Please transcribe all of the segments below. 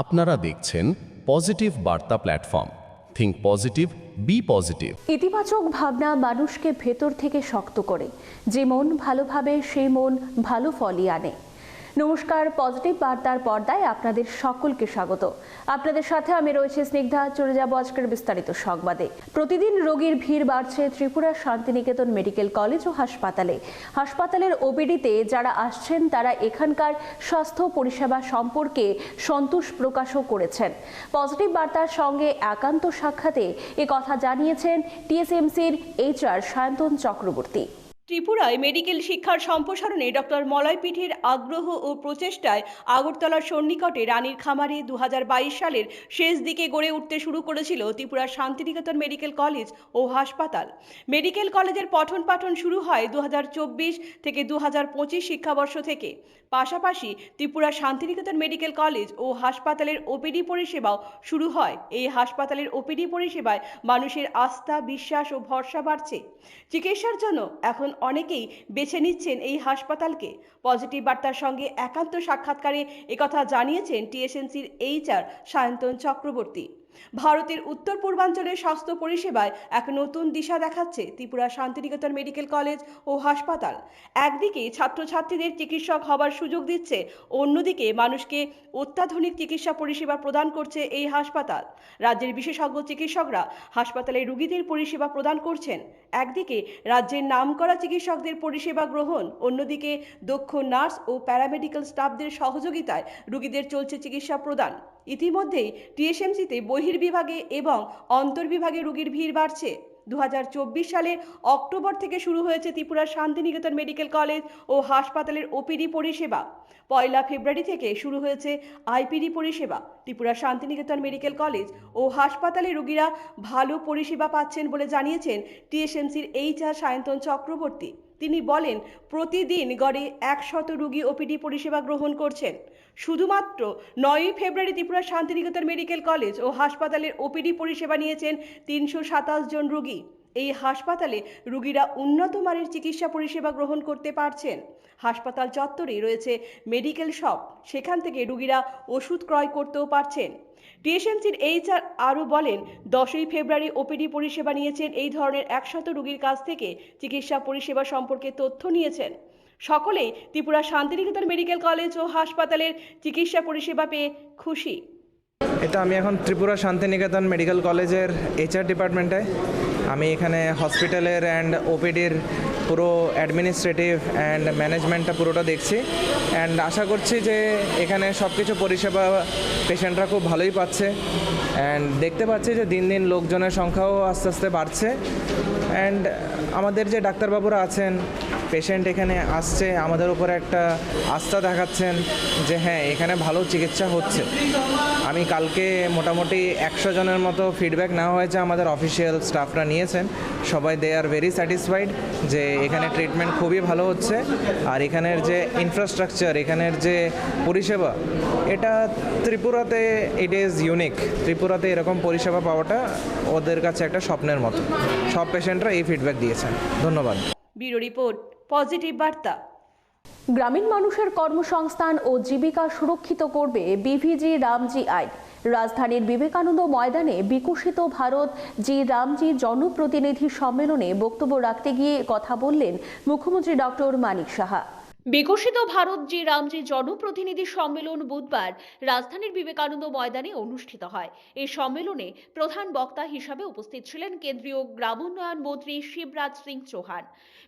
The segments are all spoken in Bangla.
আপনারা দেখছেন পজিটিভ বার্তা platform. Think positive be positive ইতিবাচক ভাবনা মানুষকে ভেতর থেকে শক্ত করে। যে মন ভালোভাবে সেই মন ভালো ফলই আনে। নমস্কার পজিটিভ বার্তার পর্দায় আপনাদের সকলকে স্বাগত। আপনাদের সাথে আমি রয়েছে স্নিগ্ধা, চলে যাব আজকের বিস্তারিত সংবাদে। প্রতিদিন রোগীর ভিড় বাড়ছে ত্রিপুরা শান্তিনিকেতন মেডিকেল কলেজ ও হাসপাতালে। হাসপাতালের ওপিডিতে যারা আসছেন, তারা এখানকার স্বাস্থ্য পরিষেবা সম্পর্কে সন্তোষ প্রকাশও করেছেন। পজিটিভ বার্তার সঙ্গে একান্ত সাক্ষাতে কথা জানিয়েছেন টিএসএমসির এইচআর সায়ন্তন চক্রবর্তী। ত্রিপুরায় মেডিকেল শিক্ষার সম্প্রসারণে ডক্টর মলয় পিঠের আগ্রহ ও প্রচেষ্টায় আগরতলার সন্নিকটে রানীর খামারে দু হাজার বাইশ সালের শেষ দিকে গড়ে উঠতে শুরু করেছিল ত্রিপুরার শান্তিনিকেতন মেডিকেল কলেজ ও হাসপাতাল। মেডিকেল কলেজের পঠন পাঠন শুরু হয় দু হাজার চব্বিশ থেকে দু হাজার পঁচিশ শিক্ষাবর্ষ থেকে। পাশাপাশি ত্রিপুরা শান্তিনিকেতন মেডিকেল কলেজ ও হাসপাতালের ওপিডি পরিষেবাও শুরু হয়। এই হাসপাতালের ওপিডি পরিষেবায় মানুষের আস্থা, বিশ্বাস ও ভরসা বাড়ছে। চিকিৎসার জন্য এখন অনেকেই বেছে নিচ্ছেন এই হাসপাতালকে। পজিটিভ বার্তার সঙ্গে একান্ত সাক্ষাৎকারে একথা জানিয়েছেন টিএসএনসির এইচআর সায়ন্তন চক্রবর্তী। ভারতের উত্তর পূর্বাঞ্চলের স্বাস্থ্য পরিষেবায় এক নতুন দিশা দেখাচ্ছে ত্রিপুরা শান্তিনিকেতন মেডিকেল কলেজ ও হাসপাতাল। একদিকে ছাত্রছাত্রীদের চিকিৎসক হবার সুযোগ দিচ্ছে, অন্যদিকে মানুষকে অত্যাধুনিক চিকিৎসা পরিষেবা প্রদান করছে এই হাসপাতাল। রাজ্যের বিশেষজ্ঞ চিকিৎসকরা হাসপাতালে রুগীদের পরিষেবা প্রদান করছেন। একদিকে রাজ্যের নামকরা চিকিৎসকদের পরিষেবা গ্রহণ, অন্যদিকে দক্ষ নার্স ও প্যারামেডিক্যাল স্টাফদের সহযোগিতায় রুগীদের চলছে চিকিৎসা প্রদান। ইতিমধ্যেই টিএসএমসিতে বহির্বিভাগে এবং অন্তর্বিভাগে রোগীর ভিড় বাড়ছে। দুহাজার চব্বিশ সালে অক্টোবর থেকে শুরু হয়েছে ত্রিপুরার শান্তিনিকেতন মেডিকেল কলেজ ও হাসপাতালের ওপিডি পরিষেবা। পয়লা ফেব্রুয়ারি থেকে শুরু হয়েছে আইপিডি পরিষেবা। ত্রিপুরা শান্তিনিকেতন মেডিকেল কলেজ ও হাসপাতালে রোগীরা ভালো পরিষেবা পাচ্ছেন বলে জানিয়েছেন টিএসএমসির এইচআর সায়ন্তন চক্রবর্তী। তিনি বলেন, প্রতিদিন গড়ে একশত রুগী ওপিডি পরিষেবা গ্রহণ করছেন। শুধুমাত্র নয়ই ফেব্রুয়ারি ত্রিপুরা শান্তিনিকেতন মেডিকেল কলেজ ও হাসপাতালের ওপিডি পরিষেবা নিয়েছেন তিনশো সাতাশ জন রোগী। এই হাসপাতালে রুগীরা উন্নত মানের চিকিৎসা পরিষেবা গ্রহণ করতে পারছেন। হাসপাতাল চত্বরে রয়েছে মেডিকেল শপ। সেখান থেকে রুগীরা ওষুধ ক্রয় করতেও পারছেন। টিএসএমসির এইচআর আরও বলেন, দশই ফেব্রুয়ারি ওপিডি পরিষেবা নিয়েছেন, এই ধরনের একশত রুগীর কাছ থেকে চিকিৎসা পরিষেবা সম্পর্কে তথ্য নিয়েছেন। সকলেই ত্রিপুরা শান্তিনিকেতন মেডিকেল কলেজ ও হাসপাতালের চিকিৎসা পরিষেবা পেয়ে খুশি। এটা আমি এখন ত্রিপুরা শান্তিনিকেতন মেডিকেল কলেজের এইচআর ডিপার্টমেন্টে আমি এখানে হসপিটালের অ্যান্ড ওপিডির পুরো অ্যাডমিনিস্ট্রেটিভ অ্যান্ড ম্যানেজমেন্টটা পুরোটা দেখছি। অ্যান্ড আশা করছি যে এখানে সব কিছু পরিষেবা পেশেন্টরা খুব ভালোই পাচ্ছে। অ্যান্ড দেখতে পাচ্ছি যে দিন দিন লোকজনের সংখ্যাও আস্তে আস্তে বাড়ছে। অ্যান্ড আমাদের যে ডাক্তারবাবুরা আছেন পেশেন্ট এখানে আসছে, আমাদের উপরে একটা আস্থা দেখাচ্ছেন যে হ্যাঁ এখানে ভালো চিকিৎসা হচ্ছে। আমি কালকে মোটামুটি একশো জনের মতো ফিডব্যাক নেওয়া হয়েছে, আমাদের অফিসিয়াল স্টাফরা নিয়েছেন। সবাই দে আর ভেরি স্যাটিসফাইড যে এখানে ট্রিটমেন্ট খুবই ভালো হচ্ছে। আর এখানের যে ইনফ্রাস্ট্রাকচার এখানের যে পরিষেবা, এটা ত্রিপুরাতে ইট ইজ ইউনিক ত্রিপুরাতে এরকম পরিষেবা পাওয়াটা ওদের কাছে একটা স্বপ্নের মতো। সব পেশেন্টরা এই ফিডব্যাক দিয়েছেন। ধন্যবাদ। Bureau report. পজিটিভ বার্তা। গ্রামীণ মানুষের কর্মসংস্থান ও জীবিকা সুরক্ষিত করবে বিভিজি রামজি আইন। রাজধানীর বিবেকানন্দ ময়দানে বিকশিত ভারত জি রামজি জনপ্রতিনিধি সম্মেলনে বক্তব্য রাখতে গিয়ে কথা বললেন মুখ্যমন্ত্রী ডক্টর মানিক সাহা। বিকশিত ভারত জি রামজি জনপ্রতিনিধি সম্মেলন বুধবার রাজধানীর বিবেকানন্দ ময়দানে অনুষ্ঠিত হয়। এই সম্মেলনে প্রধান বক্তা হিসাবে উপস্থিত ছিলেন কেন্দ্রীয় গ্রামোন্নয়ন মন্ত্রী শিবরাজ সিং চৌহান।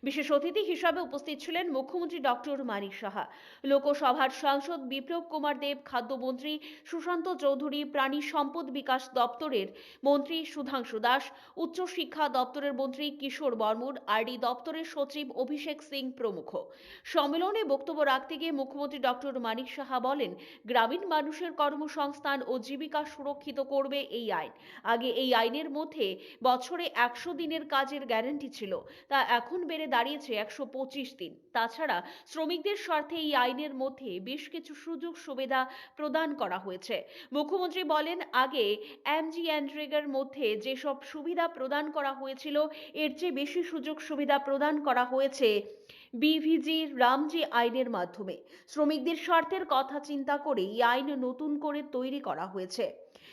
বিশেষ অতিথি হিসাবে উপস্থিত ছিলেন মুখ্যমন্ত্রী ডক্টর মানিক সাহা। লোকসভার সাংসদ বিপ্লব কুমার দেব, খাদ্যমন্ত্রী সুশান্ত চৌধুরী, প্রাণী সম্পদ বিকাশ দপ্তরের মন্ত্রী সুধাংশু দাস উচ্চশিক্ষা দপ্তরের মন্ত্রী কিশোর বর্মন আরডি দপ্তরের সচিব অভিষেক সিং প্রমুখ। সম্মেলনে বক্তব্য রাখতে গিয়ে মুখ্যমন্ত্রী ডক্টর মানিক সাহা বলেন, গ্রামীণ মানুষের কর্মসংস্থান ও জীবিকা সুরক্ষিত করবে এই আইন। আগে এই আইনের মধ্যে বছরে একশো দিনের কাজের গ্যারান্টি ছিল, তা এখন বেড়ে দাঁড়িয়েছে একশো পঁচিশ দিন। তাছাড়া শ্রমিকদের স্বার্থে এই আইনের মধ্যে বেশ কিছু সুযোগ সুবিধা প্রদান করা হয়েছে। মুখ্যমন্ত্রী বলেন, আগে এমজি অ্যান্ড্রেগার মধ্যে যেসব সুবিধা প্রদান করা হয়েছিল, এর চেয়ে বেশি সুযোগ সুবিধা প্রদান করা হয়েছে বিভিজি রামজি আইনের মাধ্যমে। শ্রমিকদের স্বার্থের কথা চিন্তা করে এই আইন নতুন করে তৈরি করা হয়েছে।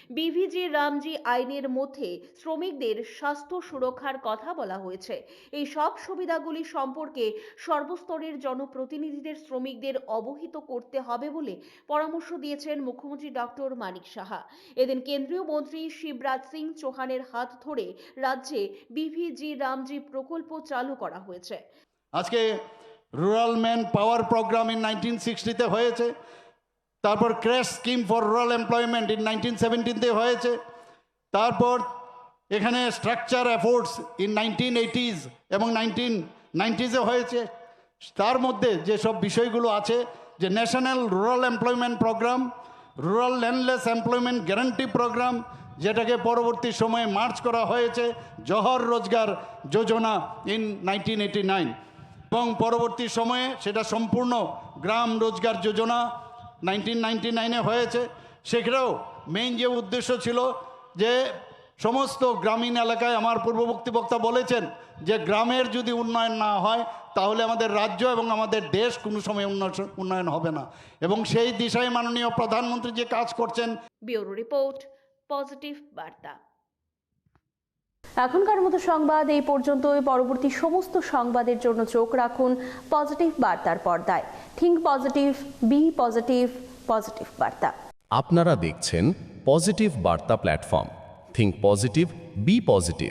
বিভিজি রামজি আইনের মধ্যে শ্রমিকদের স্বাস্থ্য সুরক্ষার কথা বলা হয়েছে। এই সব সুবিধাগুলি সম্পর্কে সর্বস্তরের জনপ্রতিনিধিদের শ্রমিকদের অবহিত করতে হবে বলে পরামর্শ দিয়েছেন মুখ্যমন্ত্রী ডক্টর মানিক সাহা। এদিন কেন্দ্রীয় মন্ত্রী শিবরাজ সিং চৌহানের হাত ধরে রাজ্যে বিভিজি রামজি প্রকল্প চালু করা হয়েছে। আজকে rural man power programme in nineteen সিক্সটিতে হয়েছে, তারপর crash scheme for rural employment in nineteen সেভেন্টিনতে হয়েছে, তারপর এখানে structure efforts in nineteen eighties এবং নাইনটিন নাইনটিজে হয়েছে। তার মধ্যে যেসব বিষয়গুলো আছে, যে national rural employment programme, rural landless employment guarantee programme, যেটাকে পরবর্তী সময়ে মার্চ করা হয়েছে, Jawahar Rozgar Yojana in nineteen eighty nine. এবং পরবর্তী সময়ে সেটা সম্পূর্ণ গ্রাম রোজগার যোজনা নাইনটিন নাইনটি নাইনে হয়েছে। সেখানেও মেইন যে উদ্দেশ্য ছিল যে সমস্ত গ্রামীণ এলাকায় আমার পূর্ববর্তী বক্তা বলেছেন যে গ্রামের যদি উন্নয়ন না হয়, তাহলে আমাদের রাজ্য এবং আমাদের দেশ কোনো সময় উন্নয়ন হবে না। এবং সেই দিশায় মাননীয় প্রধানমন্ত্রী যে কাজ করছেন ব্যুরো রিপোর্ট, পজিটিভ বার্তা। এখনকার মতো সংবাদ এই পর্যন্তই। পরবর্তী সমস্ত সংবাদের জন্য চোখ রাখুন পজিটিভ বার্তার পর্দায়। Think positive be positive positive বার্তা। আপনারা দেখছেন পজিটিভ বার্তা platform. Think positive be positive